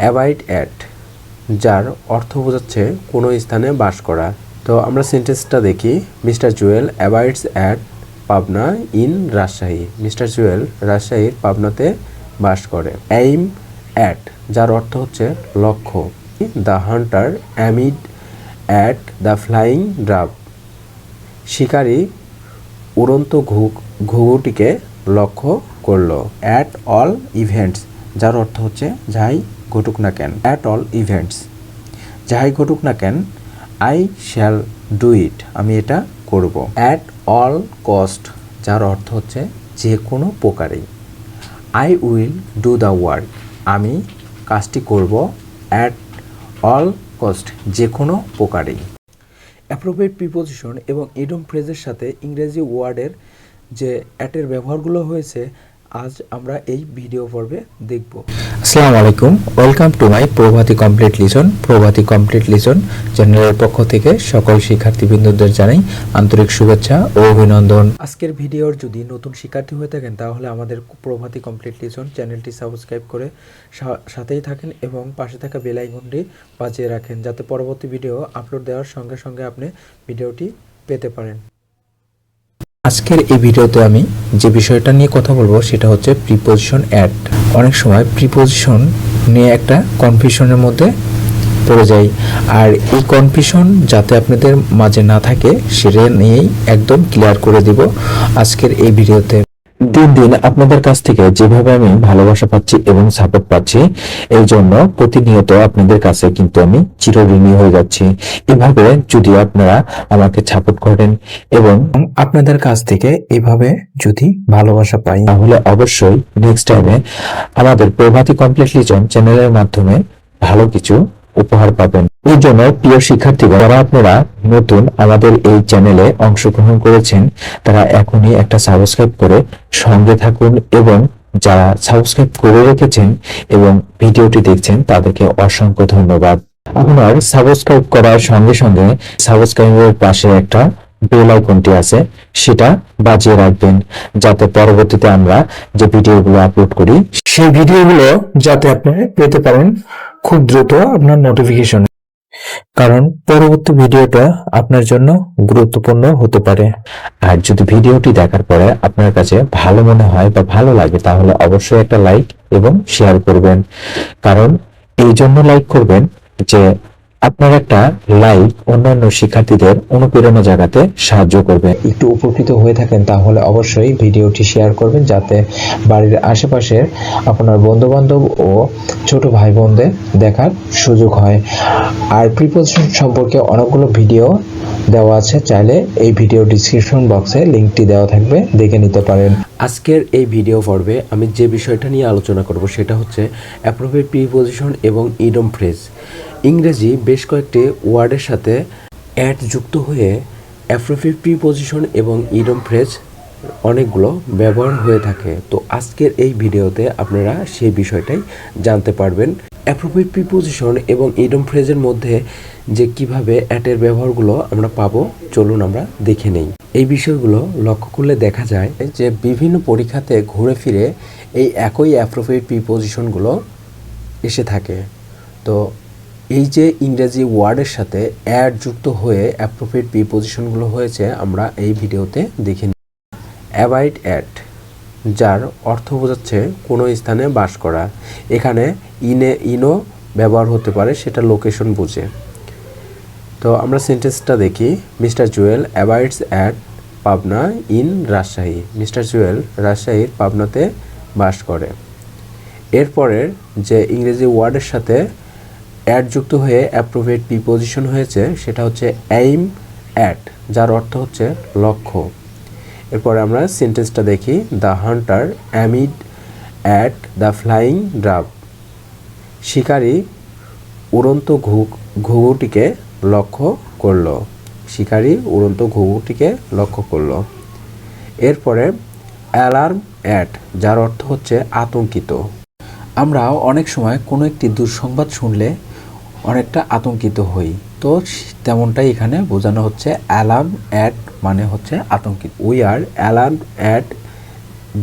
Abide at, যার অর্থ বোঝাচ্ছে কোনো স্থানে বাস করা। তো আমরা সেন্টেন্সটা দেখি, Mister Jewel abides at Pabna in Rajshahi. Mister Jewel রাজশাহীর পাবনাতে বাস করে। এইম অ্যাট, যার অর্থ হচ্ছে লক্ষ্য। The hunter aimed at the flying drab. শিকারী উড়ন্ত ঘুঘ ঘুঘুটিকে লক্ষ্য করল। অ্যাট অল ইভেন্টস, যার অর্থ হচ্ছে যাই ঘটুক না কেন অ্যাট অল ইভেন্টস যাই ঘটুক না কেন আই শ্যাল ডু ইট আমি এটা করব। অ্যাট অল কস্ট যার অর্থ হচ্ছে যে কোনো প্রকারেই। I will do the work আমি কাজটি করব অ্যাট অল কস্ট যে কোনো প্রকারেই। অ্যাপ্রোপ্রিয়েট প্রিপোজিশন এবং ইডম ফ্রেজের সাথে ইংরেজি ওয়ার্ডের যে অ্যাটের ব্যবহারগুলো হয়েছে আজ আমরা এই ভিডিও পর্বে দেখব। আসসালামু আলাইকুম। Welcome to my Provati complete listen Provati complete listen চ্যানেলের পক্ষ থেকে সকল শিক্ষার্থীবৃন্দদের জানাই আন্তরিক শুভেচ্ছা ও অভিনন্দন। আজকের ভিডিওর যদি নতুন শিক্ষার্থী হয়ে থাকেন তাহলে আমাদের প্রভাতী কমপ্লিট লিসন চ্যানেলটি সাবস্ক্রাইব করে সাথেই থাকেন এবং পাশে থাকা বেল আইকনটি বাজিয়ে রাখেন যাতে পরবর্তী ভিডিও আপলোড দেওয়ার সঙ্গে সঙ্গে আপনি ভিডিওটি পেতে পারেন। আজকের এই ভিডিওতে আমি যে বিষয়টা নিয়ে কথা বলব সেটা হচ্ছে প্রিপোজিশন অ্যাড অনেক সময় প্রিপোজিশন নিয়ে একটা কনফিউশনের মধ্যে পড়ে যাই। আর এই কনফিউশন যাতে আপনাদের মাঝে না থাকে, সেটা নিয়েই একদম ক্লিয়ার করে দিব আজকের এই ভিডিওতে। দিন দিন আপনাদের কাছ থেকে যেভাবে আমি ভালোবাসা পাচ্ছি এবং সাপোর্ট পাচ্ছি এই জন্য প্রতিনিয়ত আপনাদের কাছে কিন্তু আমি চিরঋণী হয়ে যাচ্ছি। এভাবে যদি আপনারা আমাকে সাপোর্ট করেন এবং আপনাদের কাছ থেকে এভাবে যদি ভালোবাসা পাই, তাহলে অবশ্যই নেক্সট টাইমে আমাদের প্রভাতী কমপ্লিট লিজন চ্যানেলের মাধ্যমে ভালো কিছু উপহার পাবেন। এই জন্য প্রিয় শিক্ষার্থীগণ, যারা আপনারা নতুন আমাদের এই চ্যানেলে অংশগ্রহণ করেছেন, তারা এখনই একটা সাবস্ক্রাইব করে সঙ্গে থাকুন এবং যারা সাবস্ক্রাইব করে রেখেছেন এবং ভিডিওটি দেখছেন, তাদেরকে অসংখ্য ধন্যবাদ। আপনার সাবস্ক্রাইব করার সঙ্গে সঙ্গে সাবস্ক্রাইবের পাশে একটা বেল আইকনটি আছে, সেটা বাজিয়ে রাখবেন, যাতে পরবর্তীতে আমরা যে ভিডিওগুলো আপলোড করি, সেই ভিডিওগুলো যাতে আপনি পেতে পারেন। খুব দ্রুত আপনার নোটিফিকেশন কারণ পরবর্তী ভিডিওটা আপনার জন্য গুরুত্বপূর্ণ হতে পারে। আর যদি ভিডিওটি দেখার পরে আপনার কাছে ভালো মনে হয় বা ভালো লাগে, তাহলে অবশ্যই একটা লাইক এবং শেয়ার করবেন। কারণ এই জন্য লাইক করবেন যে আপনার একটা লাইক অন্যান্য শিক্ষার্থীদের অনুপ্রেরণা জাগাতে সাহায্য করবে। একটু উপকৃত হয়ে থাকেন তাহলে অবশ্যই ভিডিওটি শেয়ার করবেন যাতে বাড়ির আশেপাশের আপনার বন্ধু বান্ধব ও ছোট ভাই বোনদের দেখার সুযোগ হয়। আর প্রিপোজিশন সম্পর্কে অনেকগুলো ভিডিও দেওয়া আছে চাইলে এই ভিডিও ডিসক্রিপশন বক্সে লিঙ্কটি দেওয়া থাকবে দেখে নিতে পারেন। আজকের এই ভিডিও পর্বে আমি যে বিষয়টা নিয়ে আলোচনা করব সেটা হচ্ছে অ্যাপ্রোপ্রিয়েট প্রিপোজিশন এবং ইডম ফ্রেজ ইংরেজি বেশ কয়েকটি ওয়ার্ডের সাথে অ্যাড যুক্ত হয়ে অ্যাপ্রোপ্রিয়েট প্রিপোজিশন এবং ইডম ফ্রেজ অনেকগুলো ব্যবহার হয়ে থাকে। তো আজকের এই ভিডিওতে আপনারা সেই বিষয়টাই জানতে পারবেন। অ্যাপ্রোপ্রিয়েট প্রিপোজিশন এবং ইডম ফ্রেজের মধ্যে যে কীভাবে অ্যাটের ব্যবহারগুলো আমরা পাবো, চলুন আমরা দেখে নেই। এই বিষয়গুলো লক্ষ্য করলে দেখা যায় যে বিভিন্ন পরীক্ষাতে ঘুরে ফিরে এই একই অ্যাপ্রোপ্রিয়েট প্রিপোজিশনগুলো এসে থাকে। তো এই যে ইংরেজি ওয়ার্ডের সাথে অ্যাড যুক্ত হয়ে অ্যাপ্রোপ্রিয়েট প্রিপোজিশনগুলো হয়েছে, আমরা এই ভিডিওতে দেখে নিই অ্যাবাইড অ্যাট যার অর্থ বোঝাচ্ছে কোনো স্থানে বাস করা। এখানে ইনে, ইনো ব্যবহার হতে পারে, সেটা লোকেশন বুঝে। তো আমরা সেন্টেন্সটা দেখি। Mister Jewel abides at Pabna in Rajshahi. Mister Jewel রাজশাহীর পাবনাতে বাস করে। এরপরের যে ইংরেজি ওয়ার্ডের সাথে অ্যাড যুক্ত হয়ে অ্যাপ্রোভেট প্রিপোজিশন হয়েছে, সেটা হচ্ছে এইম অ্যাট যার অর্থ হচ্ছে লক্ষ্য। এরপরে আমরা সেন্টেন্সটা দেখি the hunter aimed at the flying drab শিকারী উড়ন্ত ঘুঘ ঘুঘুটিকে লক্ষ্য করল। শিকারী উড়ন্ত ঘুঘুটিকে লক্ষ্য করল। এরপরে অ্যালার্ম অ্যাট যার অর্থ হচ্ছে আতঙ্কিত। আমরা অনেক সময় কোনো একটি দুঃসংবাদ শুনলে অনেকটা আতঙ্কিত হই। তো তেমনটাই এখানে বোঝানো হচ্ছে অ্যালার্ম অ্যাট মানে হচ্ছে আতঙ্কিত। We are alarm at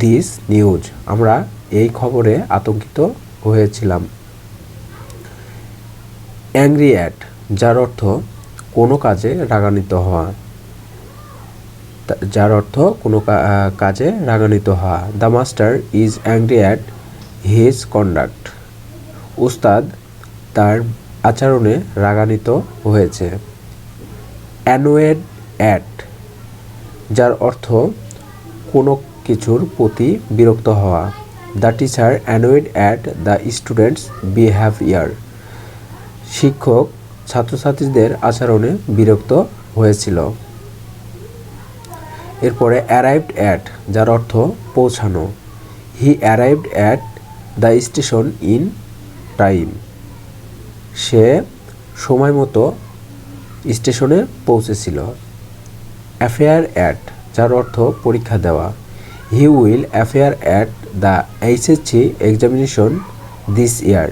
this news আমরা এই খবরে আতঙ্কিত হয়েছিলাম। অ্যাংরি অ্যাট যার অর্থ কোনো কাজে রাগান্বিত হওয়া। যার অর্থ কোনো কাজে রাগান্বিত হওয়া। The master is angry at his conduct উস্তাদ তার আচরণে রাগান্বিত হয়েছে। অ্যানোয়েড অ্যাট, যার অর্থ কোনো কিছুর প্রতি বিরক্ত হওয়া। The teacher annoyed at the students behaviour. শিক্ষক, ছাত্রছাত্রীদের আচরণে বিরক্ত হয়েছিল। এরপরে অ্যারাইভড অ্যাট, যার অর্থ পৌঁছানো। He arrived at the station in time. সে সময় মতো স্টেশনে পৌঁছেছিল। অ্যাফেয়ার অ্যাট যার অর্থ পরীক্ষা দেওয়া। He will appear at the HSC examination this year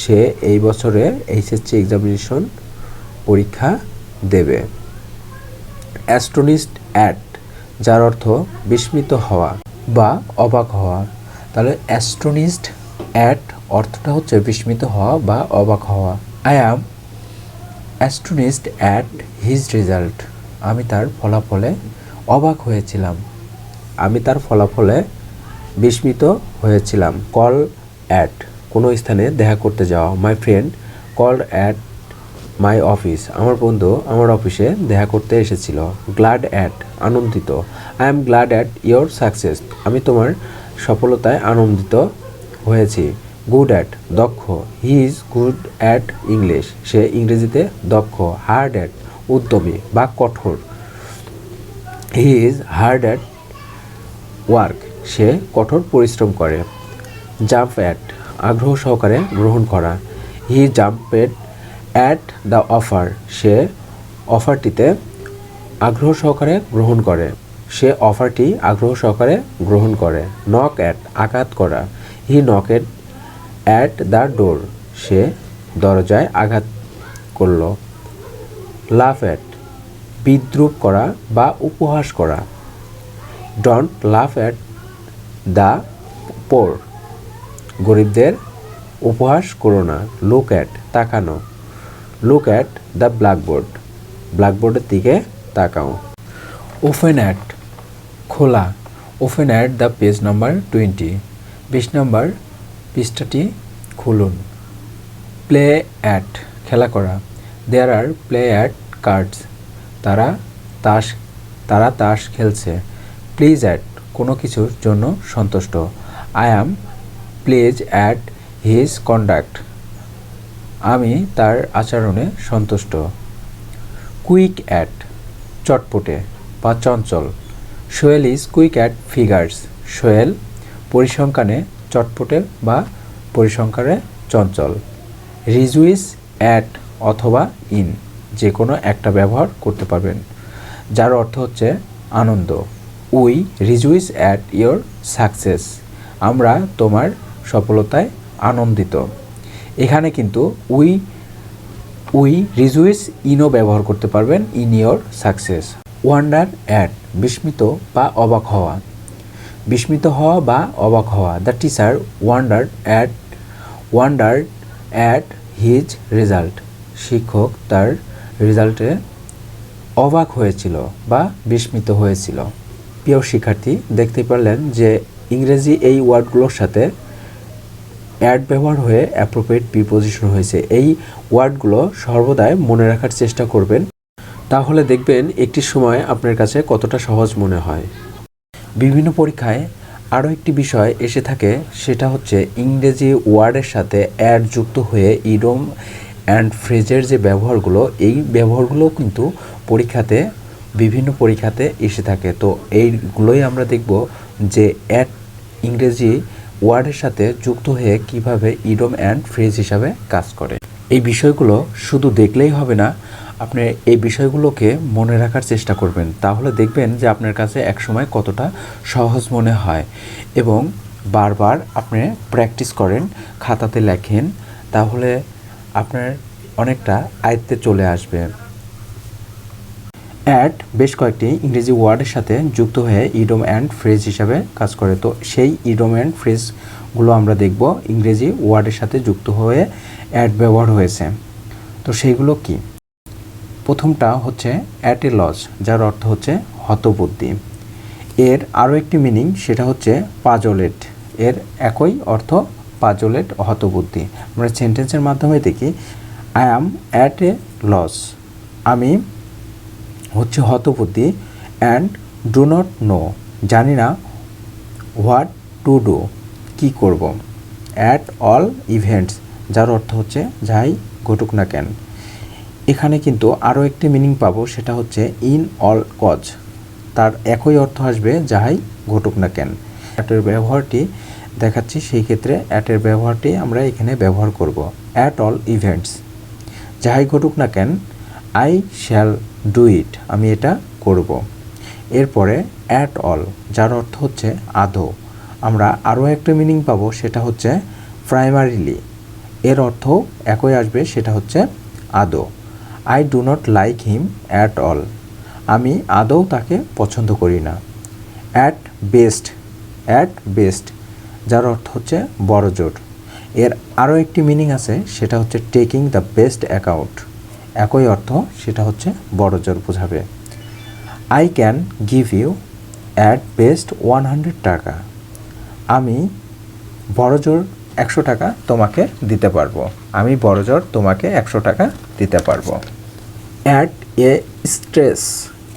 সে এই বছরে এইচএসসি এক্সামিনেশন পরীক্ষা দেবে। অ্যাস্ট্রোনিস্ট অ্যাট যার অর্থ বিস্মিত হওয়া বা অবাক হওয়া। তাহলে অ্যাস্ট্রোনিস্ট অ্যাট অর্থটা হচ্ছে বিস্মিত হওয়া বা অবাক হওয়া। I am astonished at his result আমি তার ফলাফলে অবাক হয়েছিলাম। আমি তার ফলাফলে বিস্মিত হয়েছিলাম। কল অ্যাট কোনো স্থানে দেখা করতে যাওয়া। My friend call at my office আমার বন্ধু আমার অফিসে দেখা করতে এসেছিল। গ্লাড অ্যাট আনন্দিত। I am glad at your success আমি তোমার সফলতায় আনন্দিত হয়েছি। গুড অ্যাট দক্ষ। He is good at English সে ইংরেজিতে দক্ষ। হার্ড অ্যাট উদ্যমী বা কঠোর। He is hard at work সে কঠোর পরিশ্রম করে। জাম্প অ্যাট আগ্রহ সহকারে গ্রহণ করা। He jumped at the offer সে অফারটিতে আগ্রহ সহকারে গ্রহণ করে। সে অফারটি আগ্রহ সহকারে গ্রহণ করে। নক অ্যাট আঘাত করা। He knocked at the door. সে দরজায় আঘাত করল। লাফ অ্যাট, বিদ্রুপ করা বা উপহাস করা। ডোন্ট লাফ অ্যাট দ্য পোর। গরিবদের উপহাস করো না। লুক অ্যাট, তাকানো। Look at the blackboard. ব্ল্যাকবোর্ডের দিকে তাকাও। ওপেন অ্যাট, খোলা। Open at the page number twenty. বিশ নাম্বার, পৃষ্ঠাটি খুলুন। প্লে অ্যাট, খেলা করা। There are play at cards তারা তাস তারা তাস খেলছে। প্লিজ অ্যাট কোনো কিছুর জন্য সন্তুষ্ট। I am please at his conduct আমি তার আচরণে সন্তুষ্ট। কুইক অ্যাট চটপটে। বা চঞ্চল Sohel is quick at figures Sohel পরিসংখ্যানে চটপটে বা পরিসংখ্যানে চঞ্চল। রিজুইস, অ্যাট অথবা ইন যে কোনো একটা ব্যবহার করতে পারবেন, যার অর্থ হচ্ছে আনন্দ। We rejoice at your success. আমরা তোমার সফলতায় আনন্দিত। এখানে কিন্তু উই উই রিজুইস ইনও ব্যবহার করতে পারবেন in your success. Wonder, at বিস্মিত বা অবাক হওয়া। বিস্মিত হওয়া বা অবাক হওয়া। The teacher wonder at wonder at his result শিক্ষক তার রেজাল্টে অবাক হয়েছিল বা বিস্মিত হয়েছিল। প্রিয় শিক্ষার্থী, দেখতে পারলেন যে ইংরেজি এই ওয়ার্ডগুলোর সাথে অ্যাড ব্যবহার হয়ে অ্যাপ্রোপ্রিয়েট প্রিপোজিশন হয়েছে। এই ওয়ার্ডগুলো সর্বদাই মনে রাখার চেষ্টা করবেন। তাহলে দেখবেন একটি সময় আপনার কাছে কতটা সহজ মনে হয়। বিভিন্ন পরীক্ষায় আরও একটি বিষয় এসে থাকে, সেটা হচ্ছে ইংরেজি ওয়ার্ডের সাথে অ্যাড যুক্ত হয়ে ইডম অ্যান্ড ফ্রেজের যে ব্যবহারগুলো, এই ব্যবহারগুলো কিন্তু পরীক্ষাতে, বিভিন্ন পরীক্ষাতে এসে থাকে। তো এইগুলোই আমরা দেখব যে অ্যাড ইংরেজি ওয়ার্ডের সাথে যুক্ত হয়ে কীভাবে ইডম অ্যান্ড ফ্রেজ হিসাবে কাজ করে। এই বিষয়গুলো শুধু দেখলেই হবে না আপনি এই বিষয়গুলোকে মনে রাখার চেষ্টা করবেন। তাহলে দেখবেন যে আপনার কাছে একসময় কতটা সহজ মনে হয় এবং বারবার আপনি প্র্যাকটিস করেন, খাতাতে লেখেন, তাহলে আপনার অনেকটা আয়ত্তে চলে আসবে। অ্যাড বেশ কয়েকটি ইংরেজি ওয়ার্ডের সাথে যুক্ত হয়ে ইডম অ্যান্ড ফ্রেজ হিসাবে কাজ করে। তো সেই ইডম অ্যান্ড ফ্রেজগুলো আমরা দেখব ইংরেজি ওয়ার্ডের সাথে যুক্ত হয়ে অ্যাড ব্যবহার হয়েছে। তো সেইগুলো কি? প্রথমটা হচ্ছে অ্যাট এ লস যার অর্থ হচ্ছে হতবুদ্ধি। এর আরও একটি মিনিং সেটা হচ্ছে পাজলেট। এর একই অর্থ পাজলেট হতবুদ্ধি। আমরা সেন্টেন্সের মাধ্যমে দেখি I am at a loss আমি হচ্ছে হতবুদ্ধি অ্যান্ড ডু নট নো জানি না হোয়াট টু ডু কী করব। অ্যাট অল ইভেন্টস যার অর্থ হচ্ছে যাই ঘটুক না কেন। এখানে কিন্তু আরও একটি মিনিং পাবো, সেটা হচ্ছে ইন অল কজ তার একই অর্থ আসবে, যাহাই ঘটুক না কেন। অ্যাটের ব্যবহারটি দেখাচ্ছি, সেই ক্ষেত্রে অ্যাটের ব্যবহারটি আমরা এখানে ব্যবহার করব। অ্যাট অল ইভেন্টস যাহাই ঘটুক না কেন আই শ্যাল ডু ইট আমি এটা করব। এরপরে অ্যাট অল যার অর্থ হচ্ছে আদৌ। আমরা আরও একটা মিনিং পাবো, সেটা হচ্ছে প্রাইমারিলি এর অর্থ একই আসবে, সেটা হচ্ছে আদৌ। I do not like him at all আমি আদৌ তাকে পছন্দ করি না। অ্যাট বেস্ট অ্যাট বেস্ট যার অর্থ হচ্ছে বড় জোর এর আরও একটি মিনিং আছে, সেটা হচ্ছে টেকিং দ্য বেস্ট অ্যাকাউন্ট একই অর্থ, সেটা হচ্ছে বড় জোর বোঝাবে। I can give you at best one hundred টাকা। আমি বড় জোর একশো টাকা তোমাকে দিতে পারব। আমি বড় জোর তোমাকে একশো টাকা দিতে পারব। At a stretch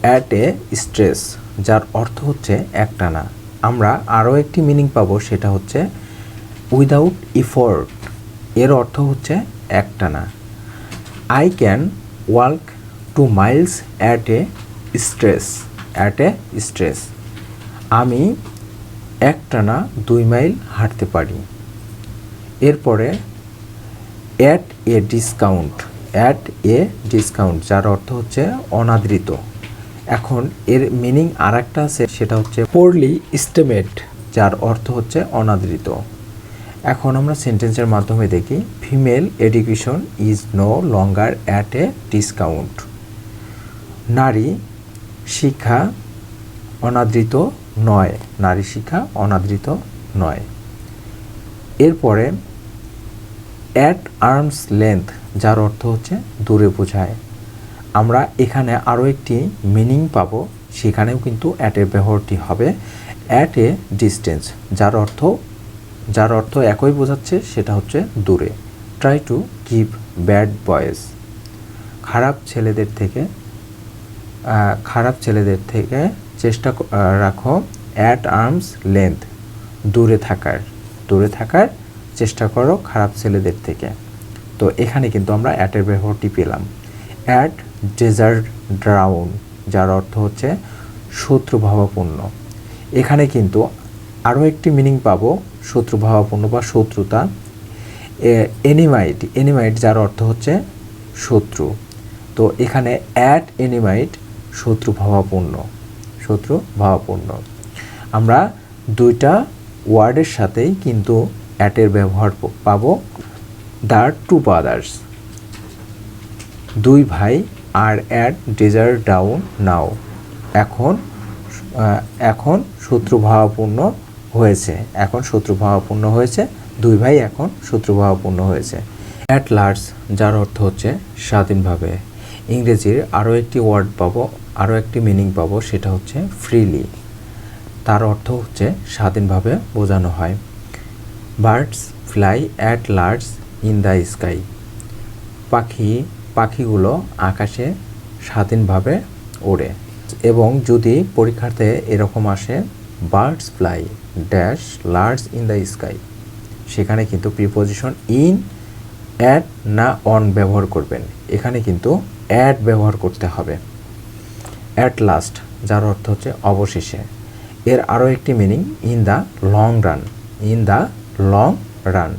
at a stretch যার অর্থ হচ্ছে একটানা। আমরা আরও একটি মিনিং পাবো, সেটা হচ্ছে উইদাউট ইফোর্ট এর অর্থ হচ্ছে একটানা। I can work two miles at a stretch at a stretch আমি একটানা দুই মাইল হাঁটতে পারি। এরপরে at a discount at a discount যার অর্থ হচ্ছে অনাদৃত। এখন এর মিনিং আর একটা আছে, সেটা হচ্ছে পোরলি স্টেমেট যার অর্থ হচ্ছে অনাদৃত। এখন আমরা সেন্টেন্সের মাধ্যমে দেখি female education is no longer at a discount নারী শিক্ষা অনাদৃত নয়, নারী শিক্ষা অনাদৃত নয়। এরপরে অ্যাট আর্মস লেন্থ যার অর্থ হচ্ছে দূরে বোঝায়। আমরা এখানে আরও একটি মিনিং পাবো, সেখানেও কিন্তু অ্যাটের ব্যবহারটি হবে অ্যাট এ ডিস্টেন্স যার অর্থ যার অর্থ একই বোঝাচ্ছে, সেটা হচ্ছে দূরে। Try to keep bad boys খারাপ ছেলেদের থেকে খারাপ ছেলেদের থেকে চেষ্টা রাখো অ্যাট আর্মস লেন্থ দূরে থাকার দূরে থাকার চেষ্টা করো খারাপ ছেলেদের থেকে। তো এখানে কিন্তু আমরা অ্যাটের ব্যবহারটি পেলাম। অ্যাট ডেজার্ট ড্রাউন যার অর্থ হচ্ছে শত্রুভাবাপূর্ণ এখানে কিন্তু আরও একটি মিনিং পাবো শত্রুভাবাপূর্ণ বা শত্রুতা। এনিমাইট এনিমাইট যার অর্থ হচ্ছে শত্রু। তো এখানে অ্যাট এনিমাইট শত্রু ভাবাপূর্ণ শত্রু ভাবাপূর্ণ আমরা দুইটা ওয়ার্ডের সাথেই কিন্তু অ্যাটের ব্যবহার পাবো। দ্য টু ব্রাদার্স দুই ভাই আর অ্যাট ডেজার ডাউন নাও। এখন এখন শত্রুভাবাপূর্ণ হয়েছে। এখন শত্রুভাবাপূর্ণ হয়েছে। দুই ভাই এখন শত্রুভাবাপূর্ণ হয়েছে। অ্যাট লার্জ যার অর্থ হচ্ছে স্বাধীনভাবে। ইংরেজির আরও একটি ওয়ার্ড পাবো, আরও একটি মিনিং পাবো, সেটা হচ্ছে ফ্রিলি তার অর্থ হচ্ছে স্বাধীনভাবে বোঝানো হয়। Birds fly at large in the sky পাখি, পাখিগুলো আকাশে স্বাধীনভাবে ওড়ে। এবং যদি পরীক্ষার্থে এরকম আসে birds fly dash large in the sky সেখানে কিন্তু প্রিপোজিশন ইন অ্যাড না অন ব্যবহার করবেন। এখানে কিন্তু অ্যাড ব্যবহার করতে হবে। অ্যাট লাস্ট যার অর্থ হচ্ছে অবশেষে। এর আরও একটি meaning in the long run in the long run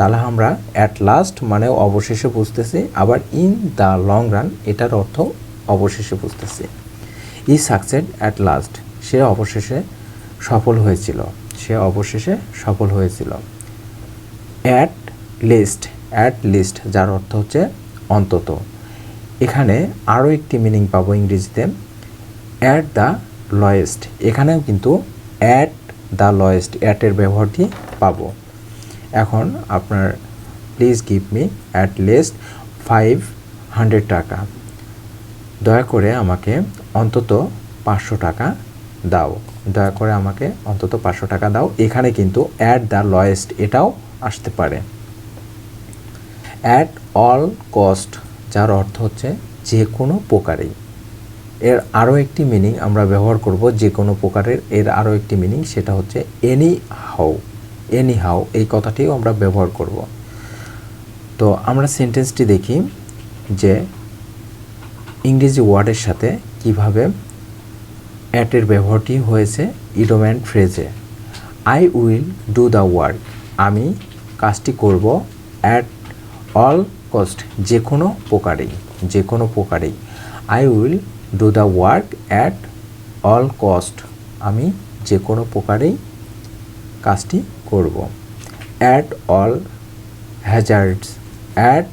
তাহলে আমরা অ্যাট লাস্ট মানে অবশেষে বুঝতেছি, আবার ইন দ্য লং রান এটার অর্থ অবশেষে বুঝতেছি। ই সাকসেড অ্যাট লাস্ট সে অবশেষে সফল হয়েছিল, সে অবশেষে সফল হয়েছিল। অ্যাট লিস্ট অ্যাট লিস্ট যার অর্থ হচ্ছে অন্তত। এখানে আরও একটি মিনিং পাবো ইংরেজিতে অ্যাট দ্য লয়েস্ট এখানেও কিন্তু অ্যাট দ্য লয়েস্ট অ্যাটের ব্যবহারটি পাবো। এখন আপনার please give me at least five hundred টাকা। দয়া করে আমাকে অন্তত পাঁচশো টাকা দাও। দয়া করে আমাকে অন্তত পাঁচশো টাকা দাও। এখানে কিন্তু অ্যাট দ্য লয়েস্ট এটাও আসতে পারে। অ্যাট অল কস্ট যার অর্থ হচ্ছে যে কোনো প্রকারেই। এর আরও একটি মিনিং আমরা ব্যবহার করব যে কোনো প্রকারের। এর আরও একটি মিনিং সেটা হচ্ছে এনি হাউ এনি হাউ এই কথাটিও আমরা ব্যবহার করব। তো আমরা সেন্টেন্সটি দেখি যে ইংরেজি ওয়ার্ডের সাথে কীভাবে অ্যাটের ব্যবহারটি হয়েছে ইডোম্যান্ট ফ্রেজে I will do the work আমি কাজটি করব অ্যাট অল কস্ট যে কোনো প্রকারেই যে কোনো প্রকারেই I will do the work at all cost আমি যে কোনো প্রকারেই কাজটি করব। At all hazards at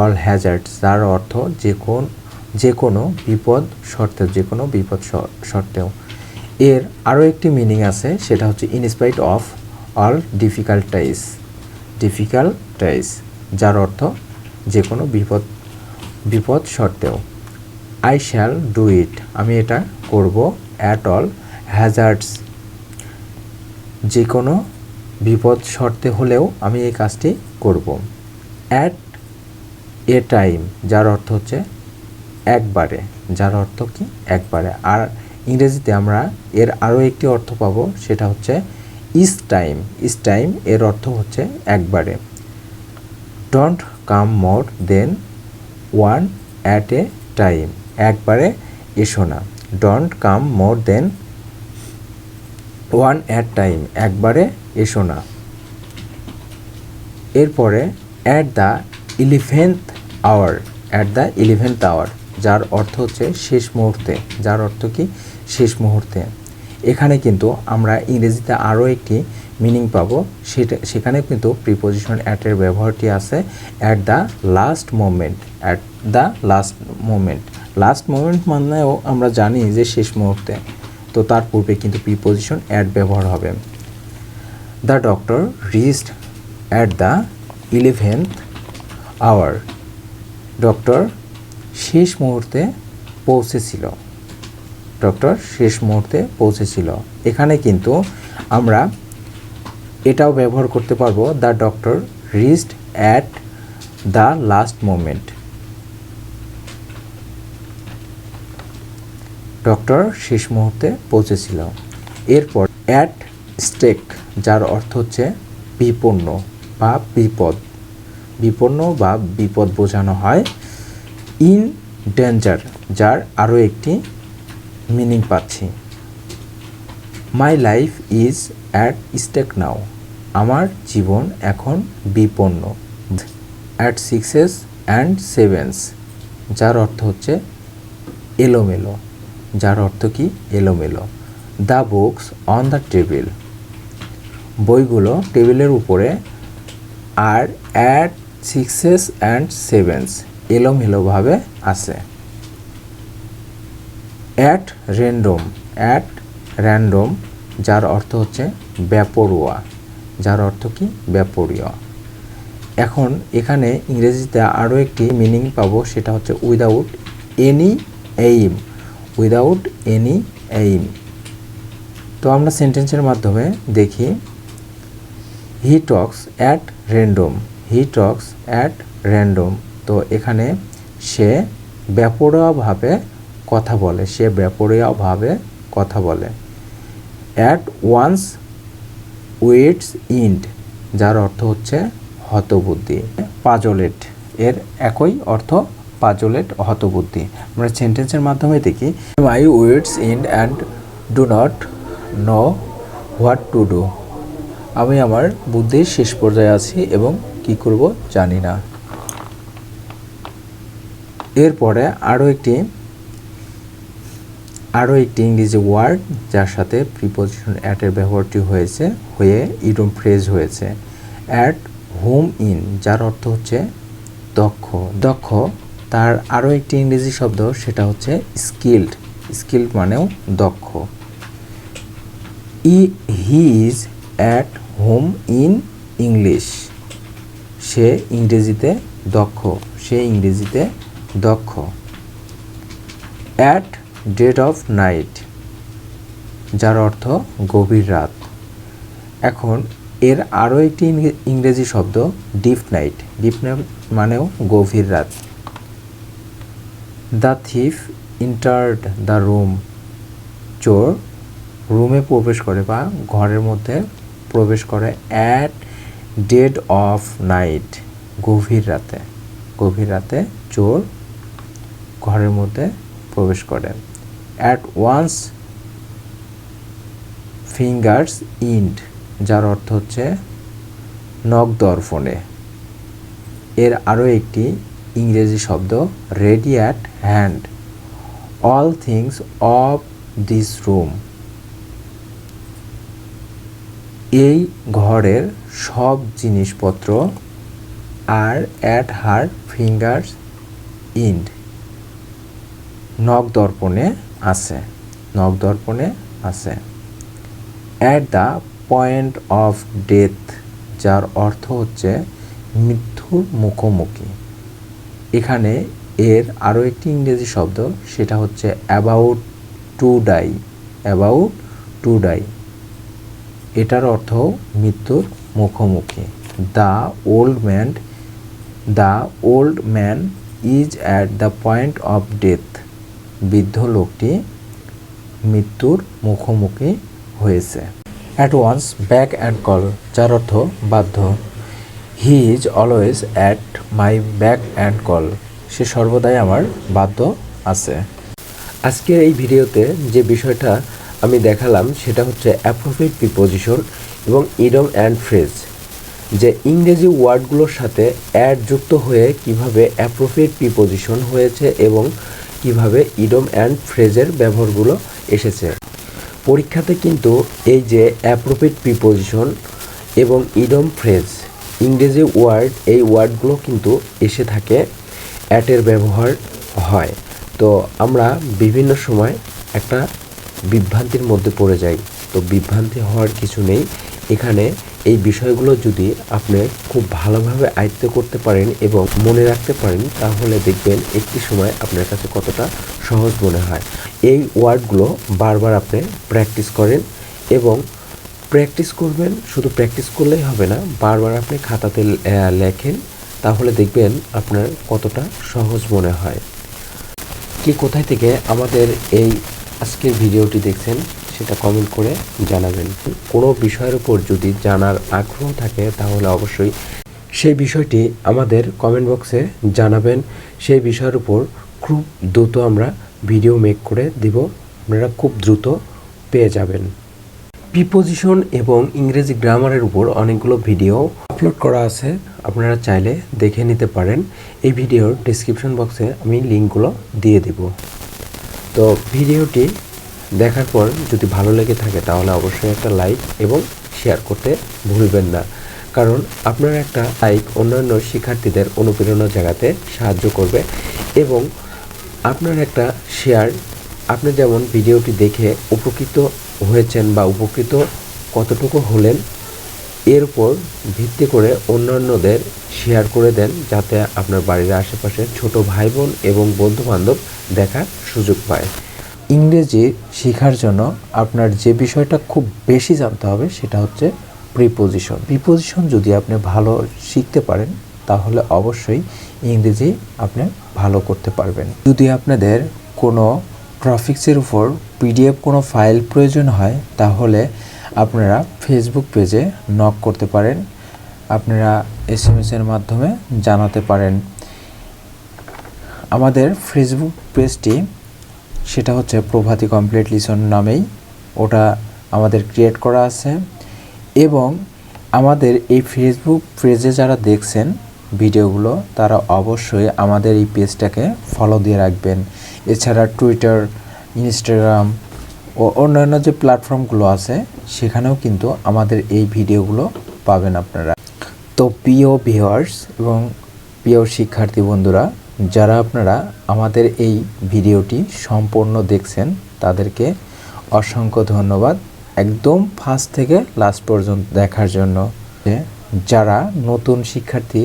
all hazards যার অর্থ যে কোন, যে কোনো বিপদ শর্তেও, যে কোনো বিপদ শর্তেও। এর আরও একটি মিনিং আছে, সেটা হচ্ছে in spite of all difficulties difficulties যার অর্থ যে কোনো বিপদ বিপদ শর্তেও। আই শ্যাল ডু ইট আমি এটা করব অ্যাট অল হ্যাজার্ডস যে কোনো বিপদ শর্তে হলেও আমি এই কাজটি করব। অ্যাট এ টাইম যার অর্থ হচ্ছে একবারে। যার অর্থ কি? একবারে। আর ইংরেজিতে আমরা এর আরও একটি অর্থ পাবো, সেটা হচ্ছে ইস টাইম ইস টাইম এর অর্থ হচ্ছে একবারে। Don't come more than one at a time একবারে এসো না। Don't come more than one at time, একবারে এসো না। এরপরে at the eleventh hour, at the eleventh hour, যার অর্থ হচ্ছে শেষ মুহূর্তে। যার অর্থ কি? শেষ মুহূর্তে। এখানে কিন্তু আমরা ইংরেজিতে আরও একটি মিনিং পাবো। সেটা সেখানে কিন্তু প্রিপোজিশন অ্যাটের ব্যবহারটি আছে at the last moment at the last moment last moment মানেও আমরা জানি যে শেষ মুহূর্তে। তো তার পূর্বে কিন্তু প্রিপোজিশন অ্যাট ব্যবহার হবে। The doctor reached at the eleventh hour doctor শেষ মুহূর্তে পৌঁছেছিল। ডক্টর শেষ মুহূর্তে পৌঁছেছিল। এখানে কিন্তু আমরা এটাও ব্যবহার করতে পারব। The doctor reached at the last moment doctor শেষ মুহূর্তে পৌঁছেছিল। এরপর অ্যাট স্টেক, যার অর্থ হচ্ছে বিপন্ন বা বিপদ। বিপন্ন বা বিপদ বোঝানো হয় ইন ডেঞ্জার, যার আরও একটি মিনিং পাচ্ছি। My life is at stake now. আমার জীবন এখন বিপন্ন। অ্যাট সিক্সেস অ্যান্ড সেভেন্স, যার অর্থ হচ্ছে এলোমেলো। যার অর্থ কি? এলোমেলো। The books on the table বইগুলো টেবিলের উপরে আর অ্যাট সিক্সেস অ্যান্ড সেভেন্স এলোমেলোভাবে আছে। অ্যাট র্যান্ডম অ্যাট র্যান্ডম যার অর্থ হচ্ছে ব্যাপরুয়া, যার অর্থ কি? ব্যাপরীয়। এখন এখানে ইংরেজিতে আরও একটি মিনিং পাবো, সেটা হচ্ছে without any aim without any aim তো আমরা সেন্টেন্সের মাধ্যমে দেখি he talks at random he talks at random তো এখানে সে ব্যাপরীয়ভাবে কথা বলে, সে ব্যাপরীয়ভাবে কথা বলে। অ্যাট ওয়ান্স উইটস ইন্ড যার অর্থ হচ্ছে হতবুদ্ধি। পাজলেট এর একই অর্থ পাজলেট হতবুদ্ধি। আমরা সেন্টেন্সের মাধ্যমে দেখি my wits in and do not know what to do আমি আমার বুদ্ধির শেষ পর্যায়ে আছি এবং কি করব জানি না। এরপরে আরও একটি আরও একটি ইংরেজি ওয়ার্ড যার সাথে প্রিপোজিশন অ্যাটের ব্যবহারটি হয়েছে, হয়ে ইডম ফ্রেজ হয়েছে। অ্যাট হোম ইন যার অর্থ হচ্ছে দক্ষ। দক্ষ তার আরও একটি ইংরেজি শব্দ, সেটা হচ্ছে স্কিল্ড স্কিল্ড মানেও দক্ষ। ই he is at home in English সে ইংরেজিতে দক্ষ, সে ইংরেজিতে দক্ষ। অ্যাট ডেড অফ নাইট যার অর্থ গভীর রাত। এখন এর আরও একটি ইংরেজি শব্দ ডিপ নাইট ডিপ নাইট মানেও গভীর রাত। The thief entered the room. চোর রুমে প্রবেশ করে বা ঘরের মধ্যে প্রবেশ করে অ্যাট ডেড অফ নাইট, গভীর রাতে। গভীর রাতে চোর ঘরের মধ্যে প্রবেশ করে। অ্যাট ওয়ান্স ফিঙ্গার্স ইন্ড যার অর্থ হচ্ছে নখ দর্পণে এর আরও একটি ইংরেজি শব্দ, ready hand all things of this room এই ঘরের সব জিনিসপত্র আর অ্যাট হার ফিঙ্গার্স ইন্ড নখ দর্পণে আছে। নখ দর্পণে আছে। At the point of death যার অর্থ হচ্ছে মৃত্যুর মুখোমুখি। এখানে এর আরও একটি ইংরেজি শব্দ, সেটা হচ্ছে about to die about to die এটার অর্থ মৃত্যুর মুখোমুখি। The old man the old man is at the point of death বৃদ্ধ লোকটি মৃত্যুর মুখোমুখি হয়েছে। At one's back and call যার অর্থ বাধ্য। He is always at my back and call সে সর্বদাই আমার বাধ্য আছে। আজকের এই ভিডিওতে যে বিষয়টা আমি দেখালাম সেটা হচ্ছে অ্যাপ্রোপ্রিয়েট প্রিপোজিশন এবং ইডম অ্যান্ড ফ্রেজ যে ইংরেজি ওয়ার্ডগুলোর সাথে অ্যাড যুক্ত হয়ে কীভাবে অ্যাপ্রোপ্রিয়েট প্রিপোজিশন হয়েছে এবং কীভাবে ইডম অ্যান্ড ফ্রেজের ব্যবহারগুলো এসেছে। পরীক্ষাতে কিন্তু এই যে অ্যাপ্রোপ্রিয়েট প্রিপোজিশন এবং ইডম ফ্রেজ ইংরেজি ওয়ার্ড এই ওয়ার্ডগুলো কিন্তু এসে থাকে অ্যাটের ব্যবহার হয়। তো আমরা বিভিন্ন সময় একটা বিভ্রান্তির মধ্যে পড়ে যাই। তো বিভ্রান্তি হওয়ার কিছু নেই। এখানে এই বিষয়গুলো যদি আপনি খুব ভালোভাবে আয়ত্ত করতে পারেন এবং মনে রাখতে পারেন, তাহলে দেখবেন একটি সময় আপনার কাছে কতটা সহজ মনে হয়। এই ওয়ার্ডগুলো বারবার আপনি প্র্যাকটিস করেন এবং প্র্যাকটিস করবেন, শুধু প্র্যাকটিস করলেই হবে না, বারবার আপনি খাতাতে লেখেন। তাহলে দেখবেন আপনার কতটা সহজ মনে হয়। কি কোথায় থেকে আমাদের এই আজকের ভিডিওটি দেখছেন সেটা কমেন্ট করে জানাবেন। কোনো বিষয়ের উপর যদি জানার আগ্রহ থাকে তাহলে অবশ্যই সেই বিষয়টি আমাদের কমেন্ট বক্সে জানাবেন। সেই বিষয়ের উপর খুব দ্রুত আমরা ভিডিও মেক করে দিব। আপনারা খুব দ্রুত পেয়ে যাবেন। প্রিপোজিশন এবং ইংরেজি গ্রামারের উপর অনেকগুলো ভিডিও আপলোড করা আছে। আপনারা চাইলে দেখে নিতে পারেন। এই ভিডিওর ডিসক্রিপশন বক্সে আমি লিঙ্কগুলো দিয়ে দেব। তো ভিডিওটি দেখার পর যদি ভালো লেগে থাকে তাহলে অবশ্যই একটা লাইক এবং শেয়ার করতে ভুলবেন না। কারণ আপনার একটা লাইক অন্যান্য শিক্ষার্থীদের অনুপ্রেরণা জাগাতে সাহায্য করবে এবং আপনার একটা শেয়ার আপনি যেমন ভিডিওটি দেখে উপকৃত হয়েছেন বা উপকৃত কতটুকু হলেন, এর উপর ভিত্তি করে অন্যান্যদের শেয়ার করে দেন যাতে আপনার বাড়ির আশেপাশে ছোট ভাই বোন এবং বন্ধু বান্ধব দেখার সুযোগ পায়। ইংরেজি শেখার জন্য আপনার যে বিষয়টা খুব বেশি জানতে হবে সেটা হচ্ছে প্রিপোজিশন প্রিপোজিশন যদি আপনি ভালো শিখতে পারেন, তাহলে অবশ্যই ইংরেজি আপনি ভালো করতে পারবেন। যদি আপনাদের কোনো ট্রাফিক্সের উপর পিডিএফ কোনো ফাইল প্রয়োজন হয়, তাহলে আপনারা ফেসবুক পেজে নক করতে পারেন। আপনারা এস এর মাধ্যমে জানাতে পারেন। আমাদের ফেসবুক পেজটি সেটা হচ্ছে প্রভাতী কমপ্লিট লিসন নামেই, ওটা আমাদের ক্রিয়েট করা আছে। এবং আমাদের এই ফেসবুক পেজে যারা দেখছেন ভিডিওগুলো, তারা অবশ্যই আমাদের এই পেজটাকে ফলো দিয়ে রাখবেন। এছাড়া টুইটার ইনস্টাগ্রাম ও অন্যান্য যে প্ল্যাটফর্মগুলো আছে, সেখানেও কিন্তু আমাদের এই ভিডিওগুলো পাবেন আপনারা। তো প্রিয় ভিউয়ার্স এবং প্রিয় শিক্ষার্থী বন্ধুরা, যারা আপনারা আমাদের এই ভিডিওটি সম্পূর্ণ দেখছেন, তাদেরকে অসংখ্য ধন্যবাদ। একদম ফার্স্ট থেকে লাস্ট পর্যন্ত দেখার জন্য। যারা নতুন শিক্ষার্থী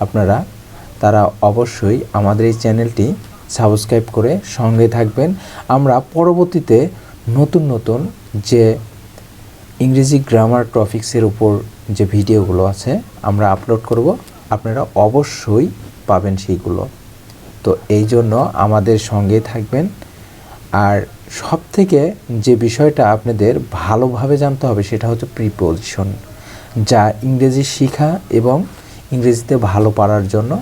আপনারা তারা অবশ্যই আমাদের এই চ্যানেলটি সাবস্ক্রাইব করে সঙ্গে থাকবেন। আমরা পরবর্তীতে নতুন নতুন যে ইংরেজি গ্রামার টপিক্সের উপর যে ভিডিওগুলো আছে আমরা আপলোড করব, আপনারা অবশ্যই পাবেন সেইগুলো। তো এই জন্য আমাদের সঙ্গে থাকবেন। আর সব থেকে যে বিষয়টা আপনাদের ভালোভাবে জানতে হবে সেটা হচ্ছে প্রিপোজিশন যা ইংরেজি শেখা এবং ইংরেজিতে ভালো পারার জন্য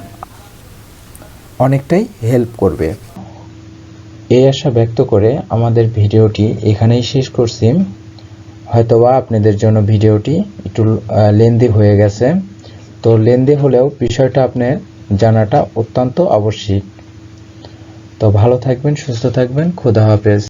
অনেকটাই হেল্প করবে। এই আশা ব্যক্ত করে আমাদের ভিডিওটি এখানেই শেষ করছি। হয়তোবা আপনাদের জন্য ভিডিওটি একটু লেন্দি হয়ে গেছে। তো লেন্দি হলেও বিষয়টা আপনার জানাটা অত্যন্ত আবশ্যিক। তো ভালো থাকবেন, সুস্থ থাকবেন, খোদা হাফেজ।